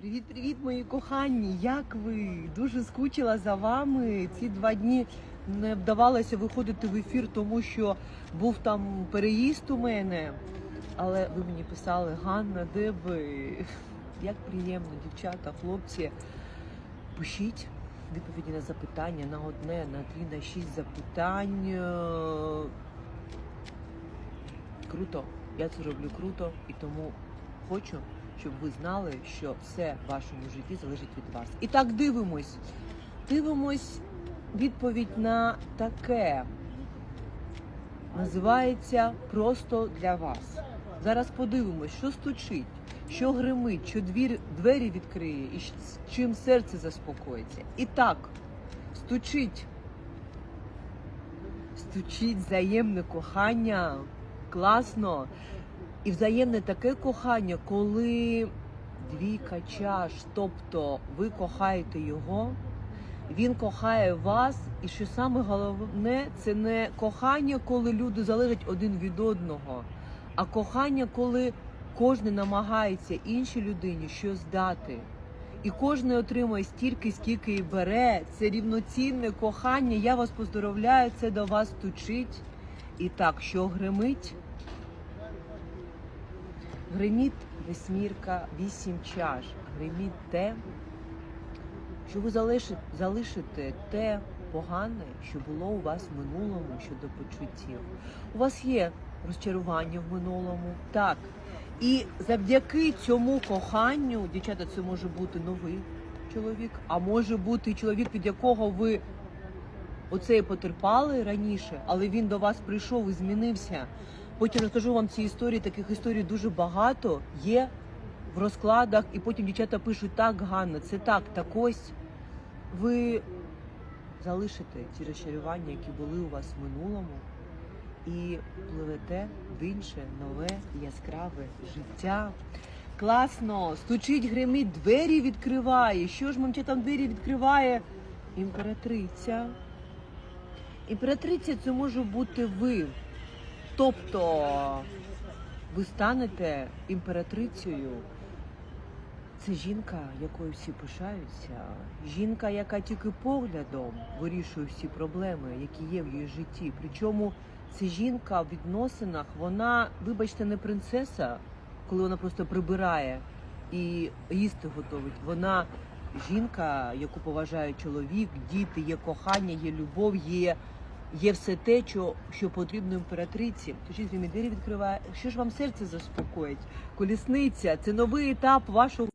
Привіт, привіт, мої кохані! Як ви? Дуже скучила за вами. Ці два дні не вдавалося виходити в ефір, тому що був там переїзд у мене. Але ви мені писали, Ганна, де ви? Як приємно, дівчата, хлопці. Пишіть відповіді на запитання на одне, на три, на шість запитань. Круто. Я це роблю круто і тому хочу, щоб ви знали, що все в вашому житті залежить від вас. І так дивимось. Дивимось відповідь на таке. Називається просто для вас. Зараз подивимось, що стучить, що гримить, що двір, двері відкриє і з чим серце заспокоїться. І так, стучить. Стучить взаємне кохання. Класно. І взаємне таке кохання, коли двійка чаш, тобто ви кохаєте його, він кохає вас, і що саме головне, це не кохання, коли люди залежать один від одного, а кохання, коли кожен намагається іншій людині щось дати. І кожен отримує стільки, скільки і бере. Це рівноцінне кохання. Я вас поздоровляю, це до вас стучить. І так, що гримить? Гриміть весьмірка, вісім чаш. Гриміть те, що залишите, залишите те погане, що було у вас в минулому щодо почуттів. У вас є розчарування в минулому, так. І завдяки цьому коханню, дівчата, це може бути новий чоловік, а може бути чоловік, від якого ви оце і потерпали раніше, але він до вас прийшов і змінився. Потім розкажу вам ці історії. Таких історій дуже багато є в розкладах, і потім дівчата пишуть так, Ганна, це так, так ось ви залишите ці розчарування, які були у вас в минулому, і пливете в інше, нове, яскраве життя. Класно, стучить, гримить, двері відкриває. Що ж мамча там двері відкриває? Імператриця. Імператриця це може бути ви. Тобто ви станете імператрицею. Це жінка, якою всі пишаються. Жінка, яка тільки поглядом вирішує всі проблеми, які є в її житті. Причому це жінка в відносинах, вона, вибачте, не принцеса, коли вона просто прибирає і їсти готовить. Вона жінка, яку поважає чоловік, діти, є кохання, є любов, є, є все те, що, що потрібно імператриці. Тож двері відкриває. Що ж вам серце заспокоїть? Колісниця це новий етап вашого.